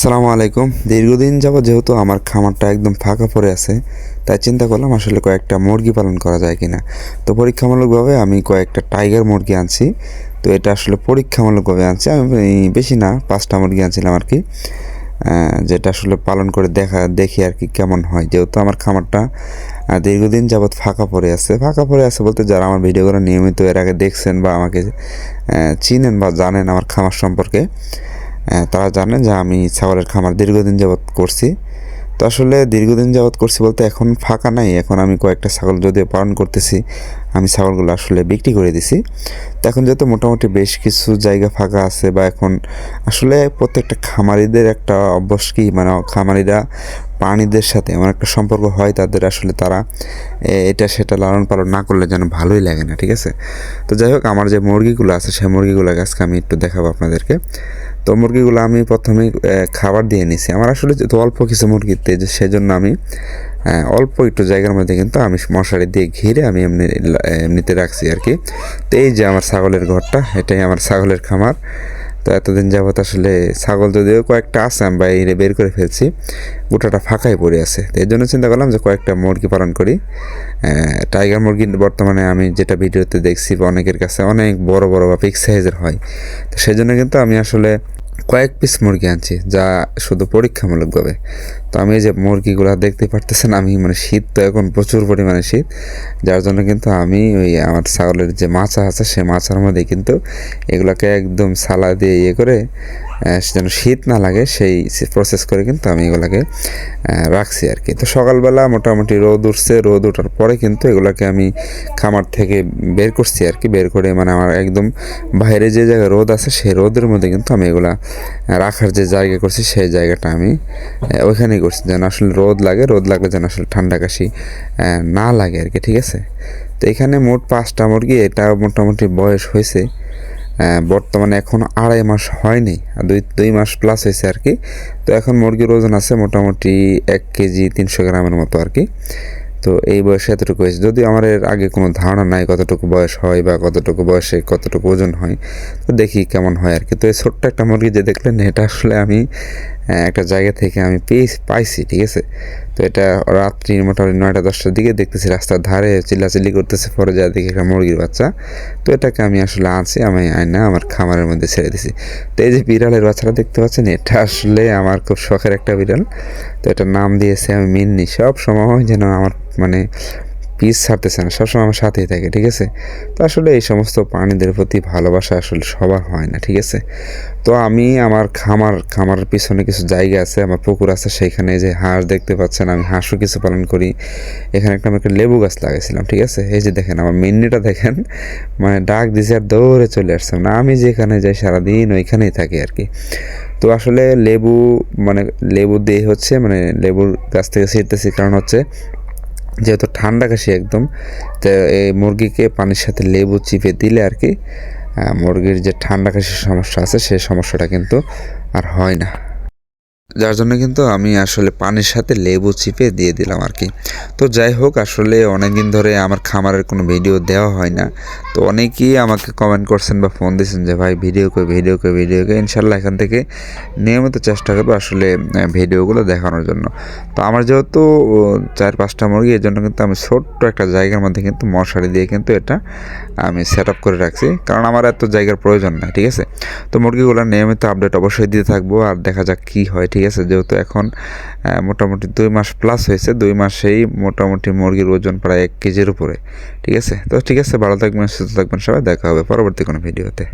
আসসালামু আলাইকুম। দীর্ঘদিন যাবত যেহেতু আমার খামারটা একদম ফাঁকা পড়ে আছে, তাই চিন্তা করলাম আসলে কয়েকটা মুরগি পালন করা যায় কিনা। তো পরীক্ষামূলকভাবে আমি কয়েকটা টাইগার মুরগি আনছি। তো এটা আসলে পরীক্ষামূলকভাবে আনছি। আমি বেশি না, পাঁচটা মুরগি আনছিলাম আর কি যেটা আসলে পালন করে দেখা, দেখি আর কি কেমন হয়। যেহেতু আমার খামারটা দীর্ঘদিন যাবৎ ফাঁকা পড়ে আছে। ফাঁকা পড়ে আছে বলতে যারা আমার ভিডিওগুলো নিয়মিত এর আগে দেখছেন বা আমাকে চিনেন বা জানেন আমার খামার সম্পর্কে তারা জানে যে আমি ছাগলের খামার দীর্ঘদিন যাবৎ করছি। তো আসলে দীর্ঘদিন যাবৎ করছি বলতে এখন ফাঁকা নাই। এখন আমি কয়েকটা ছাগল যদিও পালন করতেছি, আমি ছাগলগুলো আসলে বিক্রি করে দিছি। তো এখন যেহেতু মোটামুটি বেশ কিছু জায়গা ফাঁকা আছে বা এখন আসলে প্রত্যেকটা খামারিদের একটা অভ্যাস কি মানে খামারিরা প্রাণীদের সাথে এমন একটা সম্পর্ক হয় তাদের আসলে তারা এটা সেটা লালন পালন না করলে যেন ভালোই লাগে না, ঠিক আছে? তো যাই হোক, আমার যে মুরগিগুলো আছে, সেই মুরগিগুলো আজকে আমি একটু দেখাবো আপনাদেরকে। তো মুরগিগুলো আমি প্রথমে খাবার দিয়ে নিছি। আমার আসলে যেহেতু অল্প কিছু মুরগিতে সেজন্য আমি অল্প একটু জায়গার মধ্যে কিন্তু আমি মশারি দিয়ে ঘিরে আমি এমনি এমনিতে রাখছি আর কি। তো এই যে আমার ছাগলের ঘরটা, এটাই আমার ছাগলের খামার। তো এতদিন যাবত আসলে ছাগল যদিও কয়েকটা আছে, আমি বাইরে বের করে ফেলছি, গোটাটা ফাঁকাই পড়ে আছে। তো এই জন্য চিন্তা করলাম যে কয়েকটা মুরগি পালন করি। টাইগার মুরগি বর্তমানে আমি যেটা ভিডিওতে দেখছি, বা অনেকের কাছে অনেক বড় বড় বা পিক সাইজের হয়। তো সেই জন্য কিন্তু আমি আসলে কয়েক পিস মুরগি আনছি যা শুধু পরীক্ষামূলকভাবে। তো আমি এই যে মুরগিগুলো দেখতে পারতেছেন আমি মানে শীত তো এখন প্রচুর পরিমাণে শীত। যার জন্য কিন্তু আমি ওই আমার ছাগলের যে মাছা আছে সেই মাছার মধ্যে কিন্তু এগুলোকে একদম সালা দিয়ে ইয়ে করে যেন শীত না লাগে সেই প্রসেস করে কিন্তু আমি এগুলাকে রাখছি আর কি তো সকালবেলা মোটামুটি রোদ উঠছে রোদ ওঠার পরে কিন্তু এগুলাকে আমি খামার থেকে বের করছি আর কি বের করে মানে আমার একদম বাইরে যে জায়গায় রোদ আছে সেই রোদের মধ্যে কিন্তু আমি এগুলা রাখার যে জায়গা করছি সেই জায়গাটা আমি আহ, ওইখানেই করছি যেন আসলে রোদ লাগে, রোদ লাগলে যেন আসলে ঠান্ডা কাশি না লাগে আর কি, ঠিক আছে? তো এখানে মোট পাঁচটা মুরগি, এটা মোটামুটি বয়স হয়েছে বর্তমানে এখন আড়াই মাস হয়নি দুই দুই মাস প্লাস হয়েছে আর কি। তো এখন মুরগির ওজন আছে মোটামুটি এক কেজি তিনশো গ্রামের মতো আর কি। তো এই বয়সে এতটুকু হয়েছে। যদিও আমার এর আগে কোনো ধারণা নাই কতটুকু বয়স হয় বা কতটুকু বয়সে কতটুকু ওজন হয়, তো দেখি কেমন হয় আর কি। তো এই ছোট্ট একটা মুরগি যে দেখলেন, এটা আসলে আমি একটা জায়গা থেকে আমি পেয়েছি পাইছি, ঠিক আছে? তো এটা রাত্রি মোটামুটি নয়টা, দশটার দিকে দেখতেছি রাস্তার ধারে চিল্লাচিল্লি করতেছে, পরে যা দেখি একটা মুরগির বাচ্চা। তো এটাকে আমি আসলে আনছি, আমি আয়না আমার খামারের মধ্যে ছেড়ে দিছি। তো এই যে বিড়ালের বাচ্চাটা দেখতে পাচ্ছেন, এটা আসলে আমার খুব শখের একটা বিড়াল। তো এটার নাম দিয়েছে আমি মিন্নি। সব সময় যেন আমার মানে পিস ছাড়তেছে না, সবসময় আমার সাথেই থাকে, ঠিক আছে? তো আসলে এই সমস্ত প্রাণীদের প্রতি ভালোবাসা আসলে সবার হয় না, ঠিক আছে? তো আমি আমার খামার, খামারের পিছনে কিছু জায়গা আছে, আমার পুকুর আছে, সেইখানে যে হাঁস দেখতে পাচ্ছেন, আমি হাঁসও কিছু পালন করি। এখানে একটা আমি একটা লেবু গাছ লাগাইছিলাম, ঠিক আছে? এই যে দেখেন, আমার মিন্নিটা দেখেন মানে ডাক দিছে আর দৌড়ে চলে আসছে। না আমি যেখানে যাই সারাদিন ওইখানেই থাকি আর কি। তো আসলে লেবু মানে লেবু দিয়ে হচ্ছে মানে লেবুর গাছ থেকে ছিটতেছি কারণ হচ্ছে যেহেতু ঠান্ডা কাশি একদম, তো এই মুরগিকে পানির সাথে লেবু চিপে দিলে আর কি মুরগির যে ঠান্ডা কাশির সমস্যা আছে সেই সমস্যাটা কিন্তু আর হয় না। যার জন্য কিন্তু আমি আসলে পানির সাথে লেবু চিপে দিয়ে দিলাম আর কি। তো যাই হোক, আসলে অনেক দিন ধরে আমার খামারের কোনো ভিডিও দেওয়া হয় না। তো অনেকেই আমাকে কমেন্ট করছেন বা ফোন দিয়েছেন যে, ভাই ভিডিও করে ভিডিও করে ভিডিও করে ইনশাল্লাহ এখান থেকে নিয়মিত চেষ্টা করব আসলে ভিডিওগুলো দেখানোর জন্য। তো আমার যেহেতু চার পাঁচটা মুরগি, এর জন্য কিন্তু আমি ছোট্ট একটা জায়গার মধ্যে কিন্তু মশারি দিয়ে কিন্তু এটা আমি সেট আপ করে রাখছি। কারণ আমার এত জায়গার প্রয়োজন নাই, ঠিক আছে? তো মুরগিগুলো নিয়মিত আপডেট অবশ্যই দিতে থাকব, আর দেখা যাক কী হয়, ঠিক আছে, যেহেতু এখন মোটামুটি দুই মাস প্লাস হয়েছে, দুই মাসেই মোটামুটি মুরগির ওজন প্রায় এক কেজির উপরে, ঠিক আছে? তো ঠিক আছে, ভালো থাকবেন, সুস্থ থাকবেন সবাই, দেখা হবে পরবর্তী কোনো ভিডিওতে